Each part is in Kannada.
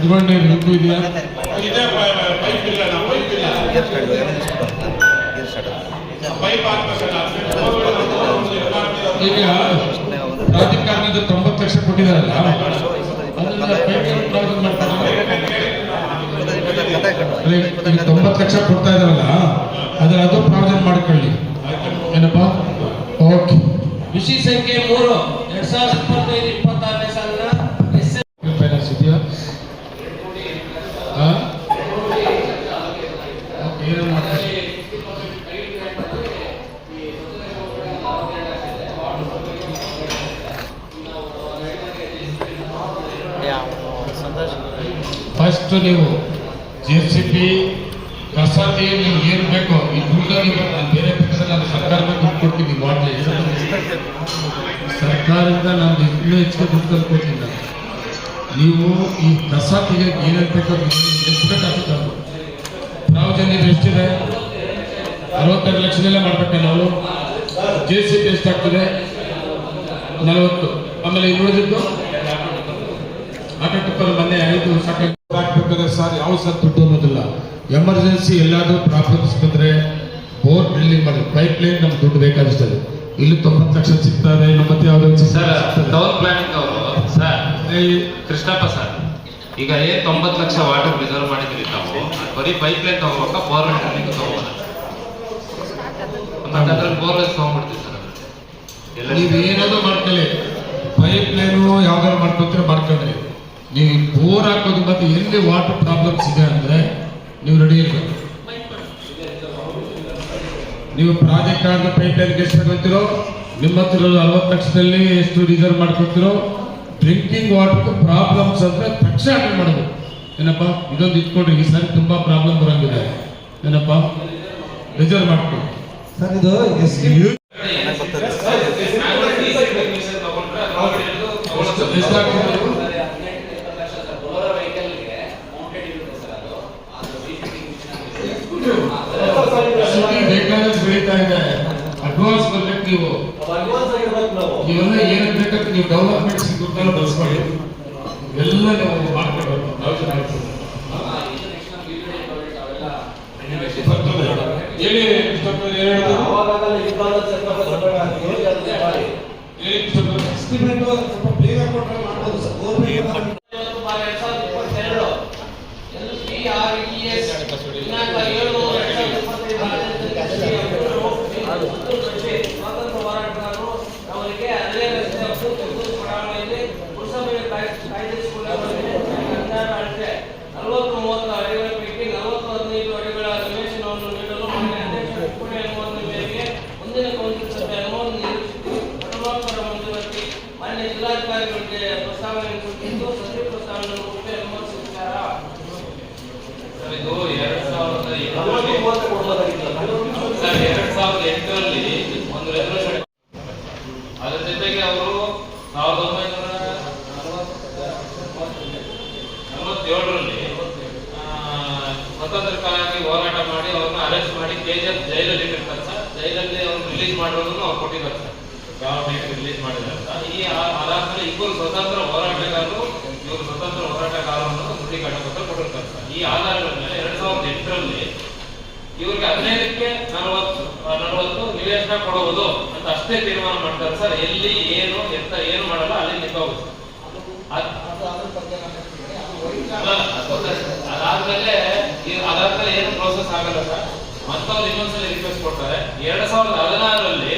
ನೀರು ನಿಂತು ಇದೆಯಾ? ಈಗ ರಾಜಕಾರಣದ ತೊಂಬತ್ತು ಲಕ್ಷ ಕೊಟ್ಟಿದಾರಲ್ಲ ತೊಂಬತ್ತು ಲಕ್ಷ ಕೊಡ್ತಾ ಇದಾರಲ್ಲ ಅದ್ರ ಅದು ಪ್ರಾಬ್ಲಮ್ ಮಾಡ್ಕೊಳ್ಳಿ. ಏನಪ್ಪಾ? ಓಕೆ. ವಿಷಯ ಸಂಖ್ಯೆ ಮೂರು. ಎರಡ್ ಸಾವಿರದ ಇಪ್ಪತ್ತೈದು ಇಪ್ಪತ್ತಾರನೇ ಸಾಲಿನ ಎಸ್ ಫೈನಾನ್ಸ್ ಇದೆಯಾ ಹಾ? ಓಕೆ, ಏನೇನ್ ಮಾಡ್ತಾರೆ? ಫಸ್ಟ್ ನೀವು ಜೆ ಸಿ ಪಿ ಕಸಾತಿ ನೀವು ಏನು ಬೇಕೋ ಈ ದುಡ್ಡಲ್ಲಿ ನಾನು ಬೇರೆ ಪಕ್ಷದಲ್ಲಿ ನಾನು ಸರ್ಕಾರಕ್ಕೆ ದುಡ್ಡು ಕೊಡ್ತೀನಿ ಮಾಡಲಿ. ಸರ್ಕಾರದಿಂದ ನಾನು ಇನ್ನೂ ಹೆಚ್ಚಿಗೆ ದುಡ್ಡು ತಂದು ಕೊಡ್ತೀನಿ ನಾನು. ನೀವು ಈ ಕಸ ತೆಗಿಯೋಕೆ ಏನೇನು ಬೇಕೋ ಎಷ್ಟು ಬೇಕಾಗ್ತದೆ ಅದು. ಪ್ರಾವಿಷನ್ ಇದು ಎಷ್ಟಿದೆ ಅರವತ್ತೆರಡು ಲಕ್ಷದಲ್ಲೇ ಮಾಡಬೇಕು ನಾವು ಜೆ ಸಿ ಪಿ ಎಷ್ಟಾಗ್ತದೆ ನಲವತ್ತು. ಆಮೇಲೆ ಇನ್ನು ಆಟೋ ಆಟೋಟಪ್ಪಲ್ಲಿ ಮೊನ್ನೆ ಐದು ಸಾಕಾಗಿ ಹಾಕ್ಬೇಕಾದ್ರೆ ಸರ್ ಯಾವ ಸರ್ ದುಡ್ಡು ಅನ್ನೋದಿಲ್ಲ. ಎಮರ್ಜೆನ್ಸಿ ಎಲ್ಲಾದ್ರೂ ಪ್ರಾಬ್ಲಮ್ಸ್ ಬಂದ್ರೆ ಬೋರ್ ಬಿಲ್ಡಿಂಗ್ ಮಾಡಿ ಪೈಪ್ ಲೈನ್ ನಮ್ಗೆ ದುಡ್ಡು ಬೇಕಾಗಿಸ್ತದೆ. ಇಲ್ಲಿ ತೊಂಬತ್ತು ಲಕ್ಷ ಸಿಗ್ತದೆ ಮತ್ತೆ ಯಾವುದೋ ಸರ್ ಟೌನ್ ಪ್ಲಾನಿಂಗ್ ಅವರು ಸರ್ ಕೃಷ್ಣಪ್ಪ ಸರ್ ಈಗ ಏನ್ ತೊಂಬತ್ತು ಲಕ್ಷ ವಾಟರ್ ರಿಸರ್ವ್ ಮಾಡಿದ್ರಿ ತಾವು ಅದ್ ಬರೀ ಪೈಪ್ ಲೈನ್ ತಗೋಬೇಕಾ ಬೋರ್ ಡ್ರಿಲ್ಲಿಂಗ್ ತಗೋಬೋದ ಮತ್ತೆ ತಗೊಂಡ್ಬಿಡ್ತೀವಿ ಸರ್ ಎಲ್ಲ ನೀವು ಏನಾದ್ರು ಮಾಡ್ಕೊಳ್ಳಿ. ಪೈಪ್ ಲೈನು ಯಾವ್ದಾದ್ರು ಮಾಡ್ಕೊತೀರ ಮಾಡ್ಕೊಂಡ್ರಿ ನೀವು ಬೋರ್ ಹಾಕೋದು ಮತ್ತೆ ಎಲ್ಲಿ ವಾಟರ್ ಪ್ರಾಬ್ಲಮ್ಸ್ ಇದೆ ಅಂದ್ರೆ ನೀವು ರೆಡಿ ಇರ್ಬೇಕು. ನೀವು ಪ್ರಾಜೆಕ್ಟ್ ಪೈಪ್ ಲೈನ್ಗೆ ಎಷ್ಟು ತಗೊಂತೀರೋ ನಿಮ್ಮ ಹತ್ರ ಅರವತ್ತು ಲಕ್ಷದಲ್ಲಿ ಎಷ್ಟು ರಿಸರ್ವ್ ಮಾಡ್ಕೊತಿರೋ ಡ್ರಿಂಕಿಂಗ್ ವಾಟರ್ ಪ್ರಾಬ್ಲಮ್ಸ್ ಅಂದ್ರೆ ತಕ್ಷಣ ಅಟೆಂಡ್ ಮಾಡಬೇಕು ಏನಪ್ಪ? ಇದೊಂದು ಇಟ್ಕೊಂಡ್ರಿ ಈ ಸಾರಿ ತುಂಬಾ ಪ್ರಾಬ್ಲಮ್ ಬರಂಗಿದೆ. ಏನಪ್ಪ? ರಿಸರ್ವ್ ಮಾಡ್ಕೊಂಡು ಸರ್ ಇದು ಎಸ್ ಎಷ್ಟಾಗ್ತದೆ ಸಿಟಿ ಬೇಕಾದಷ್ಟು ಬೆಳೀತಾ ಇದೆ ಅಡ್ವಾನ್ಸ್ ಬರ್ಬೇಕು ನೀವು ಇವೆಲ್ಲ ಏನಕ್ಕೆ ಬೇಕಂತ ನೀವು ಡೆವಲಪ್ಮೆಂಟ್ ದುಡ್ಡನ್ನು ಬಳಸ್ಕೊಳ್ಳಿ ಎಲ್ಲ ನೀವು ಮಾಡ್ಕೊಳ್ಬೇಕು ಯೋಚನೆ ಮಾಡ್ಕೊಳ್ಳಿ. ಹೇಳಿ ಕೃಷ್ಣಪ್ಪ, ಏನ್ ಹೇಳಿದ್ರು? ಹೇಳಿ ಕೃಷ್ಣಪ್ಪ. ಎರಡ್ ಸಾವಿರದ ಇಪ್ಪತ್ತೆರಡು L P R E S ದಿನಾಂಕ ಏಳು ಎರಡ್ ಸಾವಿರದ ಇಪ್ಪತ್ತೈದು ಸ್ವಾತಂತ್ರ್ಯ ಹೋರಾಟಗಾರರು ಅವರಿಗೆ ಅದೇ ರಸ್ತೆ ಮತ್ತು ತುಮಕೂರು ಬಡಾವಣೆಯಲ್ಲಿ ಪುರಸಭೆ ಕಾಯ್ದಿರಿಸಿಕೊಳ್ಳುವವರಿಗೆ ಹದಿನಾರು ಅಳತೆ ನಲವತ್ತು ಮೂವತ್ತು ಅಡಿಗಳ ಪೈಕಿ ನಲವತ್ತು ಹದಿನೈದು ಅಡಿಗಳ ನಿವೇಶನವನ್ನು ನೀಡಲು ಮಾನ್ಯ ಅಧ್ಯಕ್ಷ ಟಿಪ್ಪಣಿ ಅನುಮೋದನೆ ಮೇರೆಗೆ ಮುಂದಿನ ಕೌನ್ಸಿಲ್ ಸಭೆ ಅನುಮೋದನೆ ನೀಡುತ್ತಿದ್ದು ಪಟಮಾಕ್ಷರ ಮಂಜೂರಾತಿ ಮಾನ್ಯ ಜಿಲ್ಲಾಧಿಕಾರಿಗಳಿಗೆ ಪ್ರಸ್ತಾವನೆ ಕೊಟ್ಟಿದ್ದು ಸಚಿವ ಪ್ರಸ್ತಾವನೆ ಒಪ್ಪಿ ಅನುಮೋದಿಸಿದ್ದಾರಾ ಸರ್, ಇದು ಎರಡ್ ಸಾವಿರದ ಎಂಟರಲ್ಲಿ ಸರ್ ಎರಡ್ ಸಾವಿರದ ಎಂಟರಲ್ಲಿ ಒಂದು ರೆಸಲ್ಯೂಷನ್ ಅದ್ರ ಜೊತೆಗೆ ಅವರು ಸಾವಿರದ ಒಂಬೈನೂರ ನಲವತ್ತೇಳರಲ್ಲಿ ಸ್ವತಂತ್ರಕ್ಕಾಗಿ ಹೋರಾಟ ಮಾಡಿ ಅವ್ರನ್ನ ಅರೆಸ್ಟ್ ಮಾಡಿ ಕೆಜಿಎಫ್ ಜೈಲಲ್ಲಿ ಇಟ್ಟಿರ್ತಾರೆ ಸರ್. ಜೈಲಲ್ಲಿ ಅವ್ರು ರಿಲೀಸ್ ಮಾಡೋದನ್ನು ಅವ್ರು ಕೊಟ್ಟಿದ್ದಾರೆ ಸರ್. ಯಾವ ಡೇಟ್ ರಿಲೀಸ್ ಮಾಡಿದ್ದಾರೆ ಈ ಆ- ಅದಾದ್ಮೇಲೆ ಇಬ್ಬರು ಸ್ವತಂತ್ರ ಹೋರಾಟಗಾರರು ಇವರು ಸ್ವತಂತ್ರ ಹೋರಾಟಗಾರರನ್ನು ದೃಢೀಕರಣ ಪತ್ರ ಕೊಟ್ಟಿರ್ತಾರೆ ಸರ್. ಈ ಆಧಾರದ ಮೇಲೆ ಎರಡ್ ಸಾವಿರದ ಎಂಟರಲ್ಲಿ ಇವ್ರಿಗೆ ಹದಿನೈದಕ್ಕೆ ನಲವತ್ತು ನಲವತ್ತು ನಿವೇಶನ ಕೊಡುವುದು ಅಂತ ಅಷ್ಟೇ ತೀರ್ಮಾನ ಮಾಡ್ತಾರೆ ಸರ್. ಎಲ್ಲಿ ಏನು ಎಂತ ಏನು ಮಾಡಲ್ಲ ಅಲ್ಲಿ ನಿಂತೋಗುತ್ತೆ. ಸರ್. ಅದಾದ್ಮೇಲೆ ಅದಾದ್ಮೇಲೆ ಏನು ಪ್ರೋಸೆಸ್ ಆಗಲ್ಲ ಸರ್? ಮತ್ತವ್ರು ಇನ್ನೊಂದ್ಸಲ ರಿಕ್ವೆಸ್ಟ್ ಕೊಡ್ತಾರೆ. ಎರಡ್ ಸಾವಿರದ ಹದಿನಾರರಲ್ಲಿ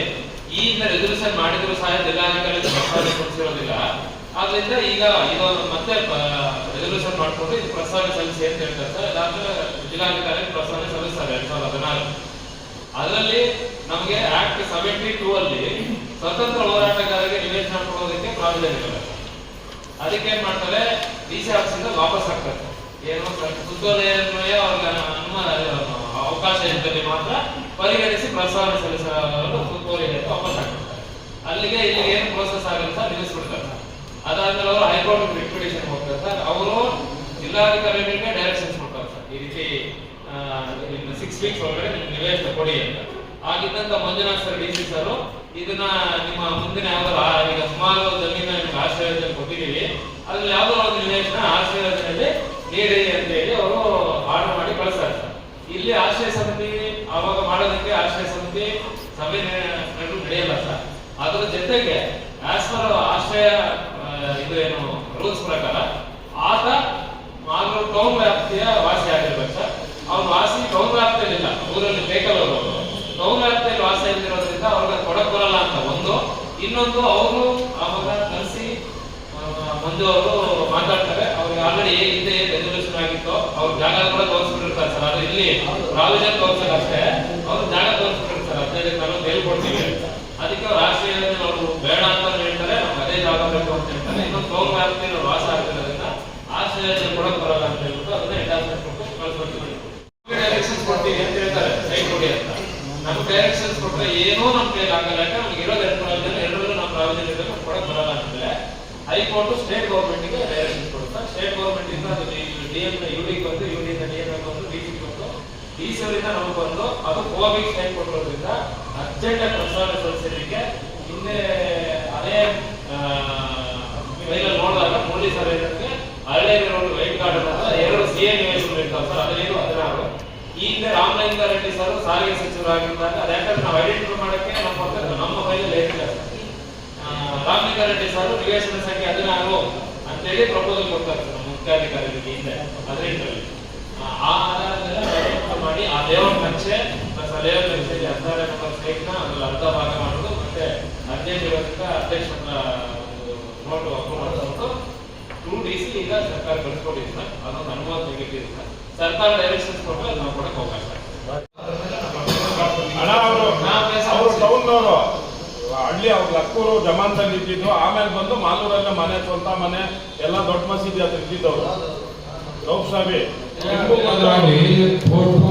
ಈ ರೆಸಲ್ಯೂಷನ್ ಮಾಡಿದ್ರು ಸಹ ಜಿಲ್ಲಾಧಿಕಾರಿ ಪ್ರಸ್ತಾವನೆ ಕೊಡಿಸಿರೋದಿಲ್ಲ. ಆದ್ರಿಂದ ಈಗ ಇದು ಮತ್ತೆ ರೆಸಲ್ಯೂಷನ್ ಮಾಡ್ಕೊಂಡು ಇದು ಪ್ರಸ್ತಾವನೆ ಸಲ್ಲಿಸಿ ಅಂತ ಹೇಳ್ತಾರೆ ಸರ್. ಅದಾದ್ಮೇಲೆ ಜಿಲ್ಲಾಧಿಕಾರಿ ಪ್ರಸ್ತಾವನೆ ಸಲ್ಲಿಸ್ತಾರೆ ಎರಡ್ ಸಾವಿರದ ಹದಿನಾರು. ಅದರಲ್ಲಿ ನಮಗೆ ಆಕ್ಟ್ ಸೆವೆಂಟಿ ಟೂ ಅಲ್ಲಿ ಸ್ವತಂತ್ರ ಹೋರಾಟಗಾರರಿಗೆ ನಿವೇಶನ ಕೊಡೋದಕ್ಕೆ ಪ್ರಾವಿಷನ್ ಇರಲ್ಲ ಅದಕ್ಕೆ ಏನ್ ಮಾಡ್ತಾರೆ? ಡಿ ಸಿ ಆಫೀಸಿಂದ ವಾಪಸ್ ಹಾಕ್ತಾರೆ ಏನು ಸುತ್ತೋಲೆಯನ್ವಯ ಅವ್ರಿಗೆ ಅವಕಾಶ ಇದ್ದಲ್ಲಿ ಮಾತ್ರ ಪರಿಗಣಿಸಿ ಪ್ರಸ್ತಾವನೆ ಸಲ್ಲಿಸಲು ಸುತ್ತೋಲೆಯನ್ನು ವಾಪಸ್ ಅಲ್ಲಿಗೆ ಇಲ್ಲಿಗೆ ಏನು ಪ್ರೋಸೆಸ್ ಆಗುತ್ತೆ ಸರ್ ನಿಲ್ಲಿಸ್ಬಿಡ್ತಾರೆ. ಸರ್ ಅದಾದ್ಮೇಲೆ ಅವರು ಹೈಕೋರ್ಟ್ ರಿಪಿಟೇಷನ್ ಹೋಗ್ತಾರೆ ಸರ್. ಅವರು ಜಿಲ್ಲಾಧಿಕಾರಿಗಳಿಗೆ ಡೈರೆಕ್ಷನ್ಸ್ ಕೊಡ್ತಾರೆ ಸರ್. ಈ ರೀತಿ ಸಿಕ್ಸ್ ವೀಕ್ಸ್ ಒಳಗಡೆ ನಿಮ್ಗೆ ನಿವೇಶನ ಕೊಡಿ ಅಂತ. ಆಗಿದ್ದಂತ Manjunath sir, D C sir, ಇದನ್ನ ನಿಮ್ಮ ಮುಂದಿನ ಯಾವ್ದಾರು ಈಗ ಸುಮಾರು ಜಮೀನ ನಿಮ್ಗೆ ಆಶ್ರಯದಲ್ಲಿ ಕೊಟ್ಟಿದ್ದೀವಿ. ಅದ್ರಲ್ಲಿ ಯಾವುದೋ ಒಂದು ನಿವೇಶನ ಆಶ್ರಯ ಯೋಜನೆಯಲ್ಲಿ ನೀಡಿ ಅಂತ ಹೇಳಿ ಅವರು ಆರ್ಡರ್ ಮಾಡಿ ಕಳಿಸ್ತಾರೆ. ಇಲ್ಲಿ ಆಶ್ರಯ ಸಮಿತಿ ಅವಾಗ ಮಾಡೋದಕ್ಕೆ ಆಶ್ರಯ ಸಮಿತಿ ಸಭೆ ನಡೆಯಲ್ಲ ಸರ್. ಅದರ ಜೊತೆಗೆ ಆಸ್ ಪರ್ ಆಶ್ರಯ ಇದು ಏನು ರೂಲ್ಸ್ ಪ್ರಕಾರ ಆತ ಮಾಲೂರು ಟೌನ್ ವ್ಯಾಪ್ತಿಯ ವಾಸಿ ಆಗಿರ್ಬೇಕು ಸರ್. ಅವ್ನು ವಾಸಿ ಟೌನ್ ವ್ಯಾಪ್ತಿಯಲ್ಲಿಲ್ಲ ಊರಲ್ಲಿ ಬೇಕಲ್ಲ ಅವರು ಟೌನ್ ವ್ಯಾಪ್ತಿಯಲ್ಲಿ ವಾಸಿ ಆಗಿರೋದ್ರಿಂದ ಅವ್ರಿಗೆ ಕೊಡಕ್ ಬರಲ್ಲ ಅಂತ ಒಂದು. ಇನ್ನೊಂದು, ಅವರು ಅವಾಗ ಕಲಿಸಿ ಮಂಜು ಅವರು ಮಾತಾಡ್ತಾರೆ. ಅವ್ರಿಗೆ ಆಲ್ರೆಡಿ ಹಿಂದೆ ರೆಸಲ್ಯೂಷನ್ ಆಗಿತ್ತು? ಅವ್ರ ಜಾಗ ಕೂಡ ತೋರಿಸ್ಬಿಟ್ಟಿರ್ತಾರೆ ಸರ್. ಅದು ಇಲ್ಲಿ ಪ್ರಾವಿಷನ್ ತೋರ್ಸಲ್ಲ ಅಷ್ಟೇ. ಅವ್ರ ಜಾಗ ತೋರಿಸ್ಬಿಟ್ಟಿರ್ತಾರೆ ಹದಿನೈದು ನಾವು ಹೇಳ್ಕೊಡ್ತೀವಿ. ಅದಕ್ಕೆ ಅವ್ರು ರಾಷ್ಟ್ರೀಯ ಅವರು ಬೇಡ ಅಂತ ಹೇಳ್ತಾರೆ. ನಮ್ಗೆ ಅದೇ ಜಾಗ ಬೇಕು ಅಂತ ಹೇಳ್ತಾರೆ. ಇನ್ನೊಂದು ಟೌನ್ ವ್ಯಾಪ್ತಿಯಲ್ಲಿ ಅವ್ರು ವಾಸ ಆಗ್ತಿರೋದ್ರಿಂದ ಆಶ್ರಯ ಕೊಡಕ್ ಬರಲ್ಲ ಅಂತ ಹೇಳ್ಬಿಟ್ಟು ಅದನ್ನ ಎಂಡಾಸ್ಮೆಂಟ್ ಕೊಟ್ಟು ಕಳ್ಸ್ಕೊಡ್ತೀವಿ. ಡೈರೆಕ್ಷನ್ಸ್ ಕೊಡ್ತೀವಿ ಅಂತ ಹೇಳ್ತಾರೆ ಸೈಟ್ ಕೊಡಿ ಅಂತ ನಮ್ಗೆ ಡೈರೆಕ್ಷನ್ಸ್ ಕೊಟ್ಟರೆ ಏನೂ ನಮ್ಮ ಕೈಲಿ ಆಗಲ್ಲ ಯಾಕಂದ್ರೆ ನಮ್ಗೆ ಇರೋದು ಎರಡು ಪ್ರಾವಿಷನ್ ಎರಡರಲ್ಲೂ ನಮ್ಮ ಪ್ರಾವಿಷನ್ ಇದೆ ಕೊಡಕ್ ಬರಲ್ಲ ಅಂತಂದ್ರೆ ಹೈಕೋರ್ಟ್ ಸ್ಟೇಟ್ ಗೌರ್ಮೆಂಟ್ಗೆ ಡೈರೆಕ್ಷನ್ ಬಂದು ಡಿ ಡಿ ಬಂದು ಬಂದು ಸಿ ನಮಗೆ ಬಂದು, ಅದು ಕೊಟ್ಟಿರೋದ್ರಿಂದ ಹಿಂದೆ ಅದೇ ಸರ್ ಕಾರ್ಡ್ ಎರಡು ಎ ನಿವೇಶನ ಸಾರಿಗೆ ಸಚಿವರಾಗಿದ್ದಾಗ, ಅದು ಯಾಕಂದ್ರೆ ನಾವು ಐಡೆಂಟಿಫೈ ಮಾಡಕ್ಕೆ ನಮ್ಮ ನಮ್ಮ ಕೈಯಲ್ಲಿ ಹೇಳ್ತಿಲ್ಲ ಸರ್. ರೆಡ್ಡಿ ಸರ್, ನಿವೇಶನ ಸಂಖ್ಯೆ ಹದಿನಾರು ಅಂತೇಳಿ ಪ್ರಪೋಸಲ್ ಕೊಡ್ತಾರೆ ನಮ್ಮ ಮುಖ್ಯಾಧಿಕಾರಿಗಳಿಗೆ ಹಿಂದೆ ಹದಿನೆಂಟರಲ್ಲಿ ಆ ಆ ಆಧಾರದ ಮೇಲೆ ಮಾಡಿ ಆ ದೇವರ ನಕ್ಷೆ ಪ್ಲಸ್ ಆ ಲೇಔಟ್ ನಕ್ಷೆಯಲ್ಲಿ ಹದಿನಾರು ನಂಬರ್ ಸೈಟ್ನ ಅದ್ರಲ್ಲಿ ಅರ್ಧ ಭಾಗ ಮಾಡೋದು ಮತ್ತೆ ಹದಿನೈದು ಇರೋದಕ್ಕೆ ಅಧ್ಯಕ್ಷ ನೋಟ್ ಅಪ್ರೂವ್ ಮಾಡಿಸ್ಬಿಟ್ಟು ಟೂ ಡಿ ಸಿ ಈಗ ಸರ್ಕಾರ ಕಳಿಸ್ಕೊಟ್ಟಿದೆ ಸರ್ ಅದೊಂದು ಅನುಭವ ತೆಗಿತಿದೆ ಸರ್ ಸರ್ಕಾರ ಡೈರೆಕ್ಷನ್ಸ್ ಕೊಟ್ಟರೆ ಅದು ನಾವು ಕೊಡಕ್ಕೆ ಅವಕಾಶ ಹಳ್ಳಿ ಅವ್ರ ಲಕ್ಕೂರು ಜಮಾನ್ದಲ್ಲಿ ಇದ್ದಿದ್ದು, ಆಮೇಲೆ ಬಂದು ಮಾಲೂರಲ್ಲ ಮನೆ ಸ್ವಂತ ಮನೆ, ಎಲ್ಲ ದೊಡ್ಡ ಮಸೀದಿ ಹತ್ರ ಇದ್ದಿದ್ದವರು. ಲೋಕಸಭೆ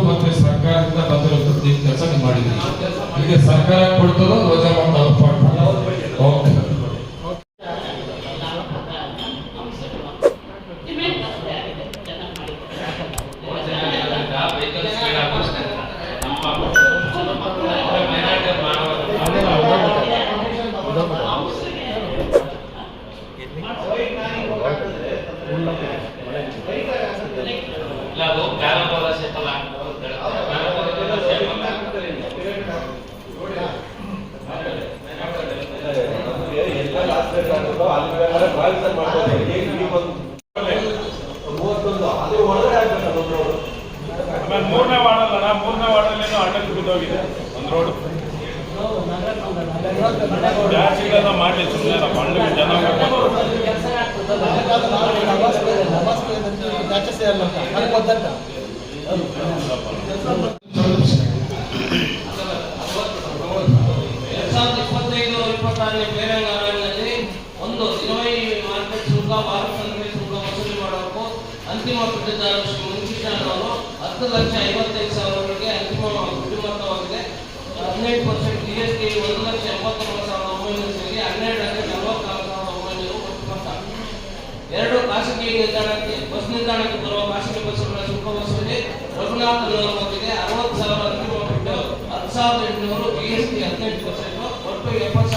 ಮತ್ತೆ ಸರ್ಕಾರದಿಂದ ಬಂದಿರೋ ಕೆಲಸ ಮಾಡಿದ್ರಿ ಈಗ ಸರ್ಕಾರ ಕೊಡ್ತದೋ ಧ್ವಜ ಆಮೇಲೆ ಬಸ್ ನಿಲ್ದಾಣಕ್ಕೆ ಬರುವ ಖಾಸಗಿ ಬಸ್ಸುಗಳ ಶುಲ್ಕ ವಸೂಲಿ ರಘುನಾಥ್ ಅವರಿಗೆ ಅರವತ್ತು ಸಾವಿರ ಅಂತಿಮ ಬಿಟ್ಟು ಹತ್ತು ಸಾವಿರದ ಎಂಟುನೂರು ಜಿ ಎಸ್ ಟಿ ಹದಿನೆಂಟು ಪರ್ಸೆಂಟ್ ಒಟ್ಟು ಎಪ್ಪತ್ತು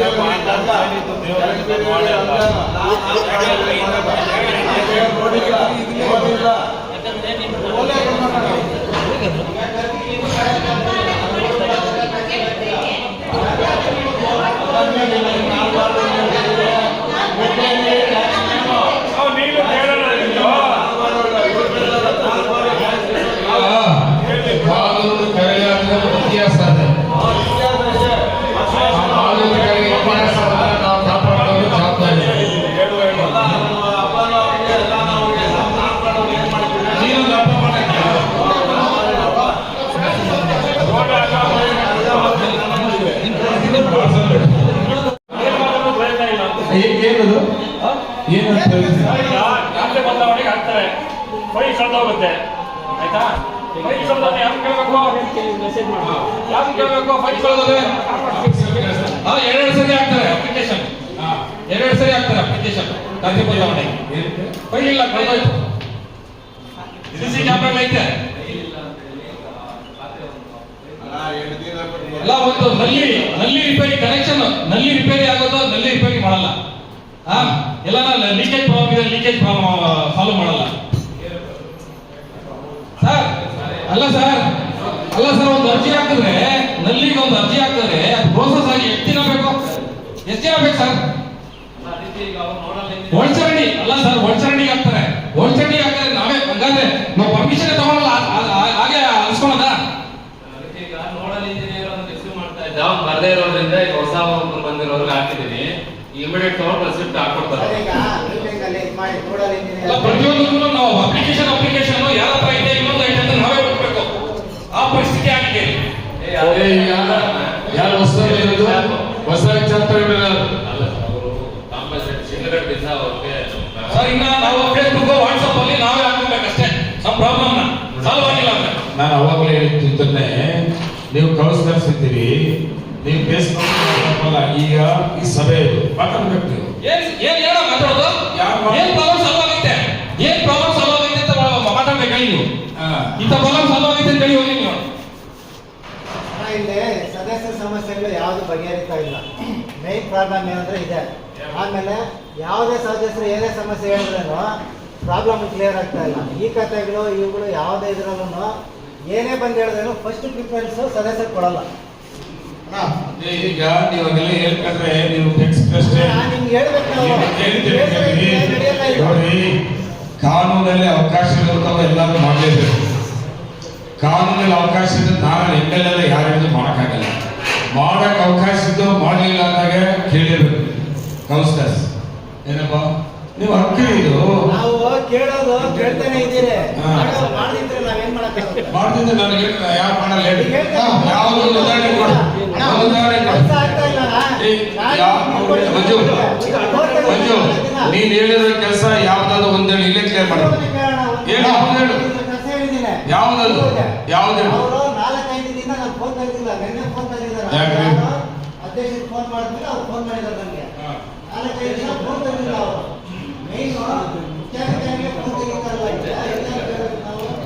ಅವ್ ಈಗ ದಾಖಲೆ ಬದಲಾವಣೆಗೆ ಹಾಕ್ತಾರೆ? ಫೈಲ್ ಹೋಗುತ್ತೆ. ಆಯ್ತಾ? ಫೈಲ್ ಕಳೆದೋದ್ರೆ ಯಾರು ಕೇಳಬೇಕು? ಯಾರು ಕೇಳಬೇಕು? ಫೈಲ್ ಕಳೆದೋದ್ರೆ ಹಾ ಎರಡು ಸರಿ ಆಗ್ತಾರೆ ಅಪ್ಲಿಕೇಶನ್ ಎರಡೆರಡು ಸರಿ ಹಾಕ್ತಾರೆ ಅಪ್ಲಿಕೇಶನ್ ದಾಖಲೆ ಬದಲಾವಣೆ ಇಲ್ಲ ಕಳೆದೋಯ್ತು ಸಿ ಸಿ ಕ್ಯಾಮ್ರಾ ಐತೆ. ಅಲ್ಲ ಒಂದು ನಲ್ಲಿ ನಲ್ಲಿ ರಿಪೇರಿ ಕನೆಕ್ಷನ್ನಲ್ಲಿ ರಿಪೇರಿ ಆಗೋದು ನಲ್ಲಿ ರಿಪೇರಿ ಮಾಡಲ್ಲ. ಹಾ, ಎಲ್ಲ ಲೀಕೇಜ್ ಪ್ರಾಬ್ಲಮ್ ಇದೆ ಲೀಕೇಜ್ ಪ್ರಾಬ್ಲಮ್ ಸಾಲ್ವ್ ಮಾಡಲ್ಲ. ಸರ್ ಅಲ್ಲ ಸರ್ ಅಲ್ಲ ಸರ್ ಒಂದು ಅರ್ಜಿ ಹಾಕಿದ್ರೆ, ನಲ್ಲಿಗೆ ಒಂದು ಅರ್ಜಿ ಹಾಕಿದ್ರೆ ಪ್ರೋಸೆಸ್ ಆಗಿ ಎಷ್ಟು ದಿನ ಬೇಕು? ಎಷ್ಟು ದಿನ ಬೇಕು ಸರ್ ಒಳಚರಂಡಿ ಅಲ್ಲ ಸರ್ ಒಳಚರಂಡಿಗೆ ಹಾಕ್ತಾರೆ. ಒಳಚರಂಡಿ ಹಾಕಿದ್ರೆ ನಾವೇ ಹಂಗಾದ್ರೆ ನಾವು ಪರ್ಮಿಷನ್ ತಗೊಳಲ್ಲ ಹಾಗೆ ಅನ್ಸ್ಕೊಳದ? ಬರ್ದೇ ಇರೋದ್ರಿಂದ ಹೊಸ ಬಂದಿರೋರ್ಗೆ ಹಾಕಿದೀನಿ ಇಮಿಡಿಯೇಟ್ ತಗೊಂಡು ರೆಸಿಪ್ಟ್ ಹಾಕೊಡ್ತಾರೆ ಪ್ರತಿಯೊಂದಕ್ಕೂ ನಾವು ಅಪ್ಲಿಕೇಶನ್ ಅಪ್ಲಿಕೇಶನ್ ಯಾರ ಹತ್ರ ಇದೆ ಇನ್ನೊಂದು ಐತೆ ಅಂತ ನಾವೇ ಹುಡುಕ್ಬೇಕು. ಆ ಪರಿಸ್ಥಿತಿ ಆಗಿದೆ. ಯಾರು ಹೊಸ ಹೊಸ ಚಾಪ್ಟರ್ ಅಲ್ಲ ಸರ್ ಇನ್ನ ನಾವು ಫೇಸ್ಬುಕ್ ವಾಟ್ಸ್ಆಪ್ ಅಲ್ಲಿ ನಾವೇ ಹಾಕೋಬೇಕಷ್ಟೇ. ನಮ್ಮ ಪ್ರಾಬ್ಲಮ್ನ. ಸಾಲ್ವ್ ಆಗಿಲ್ಲ ನಾನು ಅವಾಗಲೇ ಹೇಳಿದ್ದನ್ನೇ ನೀವು ಕಳಿಸ್ತಿರ್ತೀರಿ ನೀವು ಫೇಸ್ಬುಕ್ ಈಗ ಈ ಸಭೆ ಮಾತಾಡ್ಬೇಕು ನೀವು. ಏನ್ ಏನ್ ಏನೋ ಮಾತಾಡೋದು? ಯಾರ್ ಮಾತಾಡೋದು? ಏನ್ ಪ್ರಾಬ್ಲಮ್ ಸಾಲ್ವ್ ಆಗುತ್ತೆ? ಏನ್ ಪ್ರಾಬ್ಲಮ್ ಸಾಲ್ವ್ ಆಗುತ್ತೆ ಅಂತ ಮಾ- ಮಾತಾಡ್ಬೇಕು ಹೇಳಿ ನೀವು. ಹಾ. ಇಂಥ ಪ್ರಾಬ್ಲಮ್ ಸಾಲ್ವ್ ಆಗುತ್ತೆ ಅಂತ ಹೇಳಿ ಹೋಗಿ ನೀವು. ಇಲ್ಲಿ ಸದಸ್ಯರ ಸಮಸ್ಯೆಗಳು ಯಾವುದು ಬಗೆಹರಿತಾ ಇಲ್ಲ. ಮೇನ್ ಪ್ರಾಬ್ಲಮ್ ಏನಂದ್ರೆ ಇದೆ. ಆಮೇಲೆ ಯಾವುದೇ ಸದಸ್ಯರು ಏನೇ ಸಮಸ್ಯೆ ಹೇಳಿದ್ರೂ ಪ್ರಾಬ್ಲಮ್ ಕ್ಲಿಯರ್ ಆಗ್ತಾ ಇಲ್ಲ. ಈ ಕಥೆಗಳು ಇವುಗಳು ಯಾವುದೇ ಇದ್ರಲ್ಲೂ ಏನೇ ಬಂದು ಹೇಳಿದ್ರು ಫಸ್ಟ್ ಪ್ರಿಫರೆನ್ಸ್ ಸದಸ್ಯರು ಕೊಡಲ್ಲ. ಈಗ ನೀವು ಹಾಗೆಲ್ಲ ಹೇಳ್ಕೊಂಡ್ರೆ ನೀವು. ನಡೆಯಲ್ಲ ಇದು. ನೋಡಿ ಕಾನೂನಲ್ಲಿ ಅವಕಾಶ ಇರುತ್ತವ ಎಲ್ಲರೂ ಮಾಡಲೇಬೇಕು. ಕಾನೂನಲ್ಲಿ ಅವಕಾಶ ಇದ್ದು ನಾನು ಎಂ ಎಲ್ ಎಲ್ಲ ಯಾರು ಮಾಡಕ್ಕಾಗಲ್ಲ. ಮಾಡೋಕ್ಕಾಗಲ್ಲ ಮಾಡಕ್ ಅವಕಾಶ ಇದ್ದು ಮಾಡಲಿಲ್ಲ ಅಂದಾಗ ಕೇಳಿರ್ಬೇಕು. ಕೌನ್ಸಿಲರ್ಸ್ ಏನಪ್ಪ? ನೀವು ಅಕ್ಕ ಇದು. ನಾವು ಕೇಳೋದು ಕೇಳ್ತಾನೆ ಇದ್ದೀರಿ. ಮಾಡಿದ್ರೆ ನಾವೇನ್ ಮಾಡಕ್ಕಾಗುತ್ತೆ ಮಾಡ್ತಿದ್ದೆ ನನಗೆ ಯಾರು ಮಾಡಲ್ಲ ಹೇಳಿ. ಯಾವುದು ಒಂದು ಉದಾಹರಣೆ ಕೊಡು. ಒಂದು ಉದಾಹರಣೆ ಕೊಡು. ಮಂಜು ಮಂಜು ನೀನ್ ಹೇಳಿರೋ ಕೆಲಸ ಯಾವ್ದಾದ್ರು ಒಂದೇಳು ಇಲ್ಲೇ ಕ್ಲಿಯರ್ ಮಾಡು. ಹೇಳು, ಯಾವ್ದು ಹೇಳು? ಯಾವ್ದದು? ಯಾವ್ದು ಹೇಳು? ಯಾಕ್ರಿ? ಅಧ್ಯಕ್ಷರು ಫೋನ್ ಮಾಡಿದ್ಮೇಲೆ ಅವ್ರು ಫೋನ್ ಮಾಡಿದ್ದಾರೆ ನನಗೆ ನಾಲ್ಕೈದು ದಿನ ಫೋನ್ ತಂದಿಲ್ಲ ಅವರು.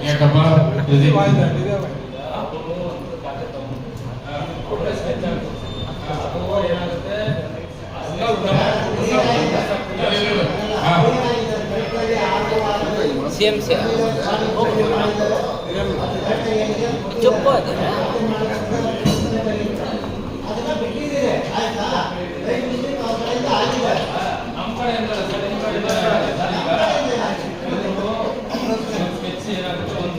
ಯಾಕಪ್ಪ ಇದು- ಹಾ. CMC. ಚುಪ್ಪು ಅದು ಅದನ್ನ ಬಿಟ್ಟಿದ್ದೀರಿ ಆಯ್ತಾ ರೈಟ್ ಮಿಸ್ಟೇಕ್ ಅವ್ರ ಕಡೆಯಿಂದ ಆಗಿದೆ ನಮ್ಮ ಕಡೆಯಿಂದ ಸರ್ ನಿಮ್ಮ ಕಡೆಯಿಂದ ಸರ್ ಈಗ ಸ್ಕೆಚ್ ಏನಾಗುತ್ತೆ ಒಂದು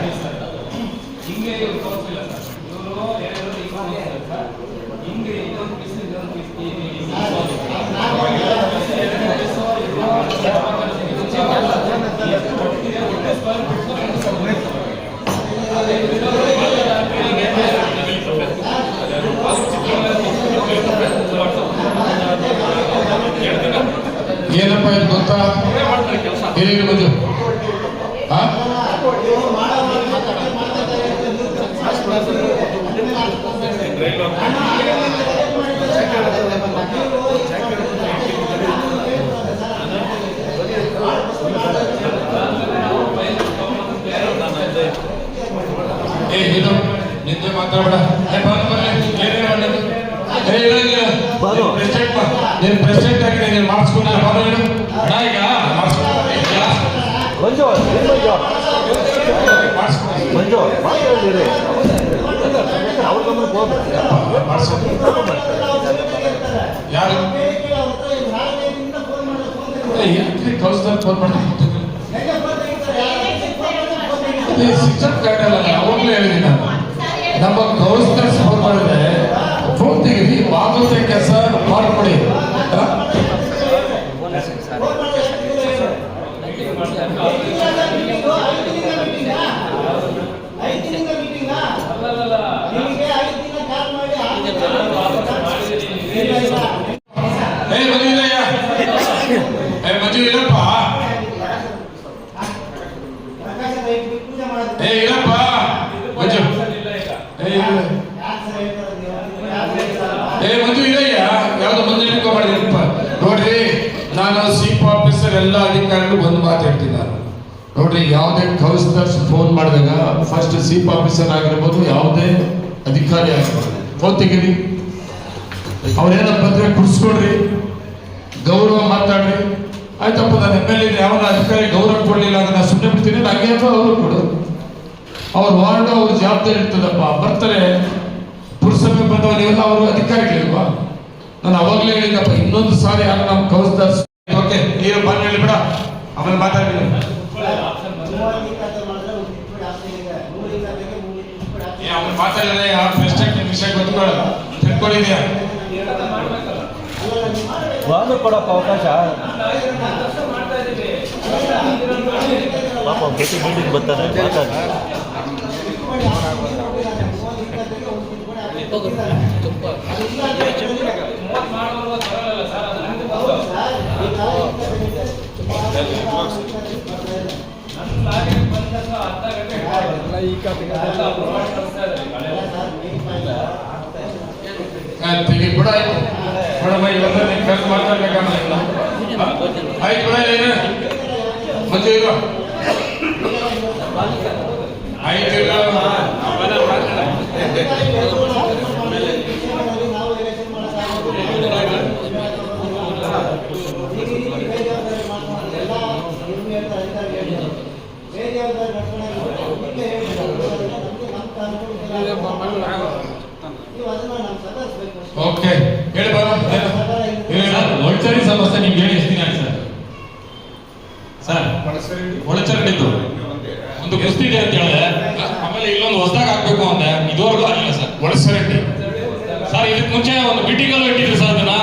ಪೀಸ್ ಹಿಂಗೆ ಇವ್ರು ತೋರಿಸಿಲ್ಲ ಸರ್ ಇವರು ಎರಡು ಹಿಂಗೆ ತೋರಿಸ್ತಾರೆ ಸರ್ ಹಿಂಗೆ ಇನ್ನೊಂದು ಪೀಸ್ ಇನ್ನೊಂದು ಪೀಸ್ ಏನಪ್ಪ ಇದು ಗೊತ್ತಾ ಹೇಳಿ ಮಂಜು ಹಾ ಏ ಇದು ನಿಂದೆ ಮಾತಾಡಬೇಡ. ನೀನು ಪ್ರೆಸಿಡೆಂಟ್ ನೀನು ಮಾಡಿಸ್ಕೊಂಡಿಲ್ಲ ಬಾನು ಹೇಳು ಅಣ್ಣ ಈಗ ಮಾಡಿಸ್ಕೊಂಡಿಲ್ಲ ಮಂಜು ಏನ್ ಮಂಜು? ಮಂಜು ಮಾತಾಡಿರಿ ಅವ್ರ ಗಮನಕ್ಕೆ ಹೋಗ್ಬೇಕು ಯಾರು? ಕೌನ್ಸಿಲರ್ ಫೋನ್ ಮಾಡ್ತೀನಿ ಸಿಸ್ಟಮ್ ಕಾರ್ಡ್ ಅಲ್ಲ ಅವಾಗಲೇ ಹೇಳಿದ್ದೀನಿ ನಾನು ನಮ್ಮ ಕೌನ್ಸಿಲರ್ಸ್ ಮಾಡಿದ್ರೆ ಫೋನ್ ತೆಗೀರಿ ಆಗುತ್ತೆ ಕೆಲಸ ಮಾಡ್ಕೊಡಿ ಏ ಬಂದಿದ್ದಯ್ಯ ಏ ನಾನು ಚೀಫ್ ಆಫೀಸರ್ ಎಲ್ಲ ಅಧಿಕಾರಿಗಳು ಒಂದು ಮಾತು ನಾನು ನೋಡ್ರಿ, ಯಾವುದೇ ಕೌನ್ಸಿಲರ್ಸ್ ಫೋನ್ ಮಾಡಿದಾಗ ಫಸ್ಟ್ ಚೀಫ್ ಆಫೀಸರ್ ಆಗಿರ್ಬೋದು, ಯಾವುದೇ ಅಧಿಕಾರಿ ಆಗಿರ್ಬೋದು. ಫೋನ್ ತೆಗೀರಿ. ಅವ್ರೇನ ಬಂದ್ರೆ ಕುಡಿಸ್ಕೊಡ್ರಿ, ಗೌರವ ಮಾತಾಡ್ರಿ. ಆಯ್ತಪ್ಪ, ನಾನು ಎಂ ಎಲ್ ಎ ಯಾವ ಅಧಿಕಾರಿ ಗೌರವ ಕೊಡ್ಲಿಲ್ಲ ಅಂದ್ರೆ ನಾನು ಸುಮ್ಮನೆ ಬಿಡ್ತೀನಿ, ನಂಗೆ ಅವರು ಕೊಡು. ಅವ್ರ ವಾರ್ಡ್, ಅವ್ರ ಜವಾಬ್ದಾರಿ ಇರ್ತದಪ್ಪ. ಬರ್ತಾರೆ, ಪುರಸಭೆ ಬಂದವ ನೀವೆಲ್ಲ ಅವರು ಅಧಿಕಾರಿಗಳಿಲ್ವಾ? ನಾನು ಅವಾಗಲೇ ಹೇಳಿದ್ದಪ್ಪ ಇನ್ನೊಂದು ಸಾರಿ ಯಾರು ನಮ್ಮ ಕೌನ್ಸಿಲರ್ಸ್ ಓಕೆ ನೀರು ಬಂದು ಹೇಳಿ ಬಿಡ. ಆಮೇಲೆ ಮಾತಾಡ್ತೀನಿ. ಇಟ್ಬಿಡಿ ಆಪ್ಷನ್ ಏ, ಆ ಪ್ರೆಸಿಡೆಂಟ್ ವಿಷಯ ಗೊತ್ತುಕೊಳ್ಳ ತಿಳ್ಕೊಂಡಿದ್ಯಾ ಒಂದು ಕೊಡಪ್ಪ ಅವಕಾಶ. ಪಾಪ ಮೀಟಿಂಗ್ ಬರ್ತಾನೆ ಮಾತಾಡಿ ತೆಗಿ ಬಿಡ ಆಯ್ತು ಬಿಡಮ್ಮ ಇವತ್ತು ನೀನು ಕರೆದು ಮಾತಾಡ್ಬೇಕಮ್ಮ ಆಯ್ತು ಬಿಡ ಏನು ಮಂಜು ಇರು ಆಯ್ತು ಇರು. ನಾವು ಎಲೆಕ್ಷನ್ ಮಾಡೋಕ್ಕಾಗೋದು ನೀವು ಅದನ್ನ ನಮ್ಮ ಸದಸ್ಯಬೇಕು ಓಕೆ ಹೇಳಿ ಬರ ಸರ್ ಒಳಚರಿ ಸಮಸ್ಯೆ ನಿಮ್ಗೆ ಹೇಳಿ ಎಷ್ಟು ದಿನ ಆಯ್ತು ಸರ್ ಸರ್ ಒಳಚರಂಡಿದ್ದು ಒಂದು ಕುಸ್ತಿ ಇದೆ ಅಂತ ಹೇಳಿದೆ ಆಮೇಲೆ ಇಲ್ಲೊಂದು ಹೊಸದಾಗಿ ಹಾಕ್ಬೇಕು ಅಂದೆ ಇದುವರೆಗೂ ಆಗಿಲ್ಲ ಸರ್ ಒಳಸರಂಡಿ ಸರ್ ಇದಕ್ಕೆ ಮುಂಚೆ ಒಂದು ಬಿಟ್ಟಿಗಲ್ಲು ಇಟ್ಟಿದ್ರು ಸರ್ ಅದನ್ನ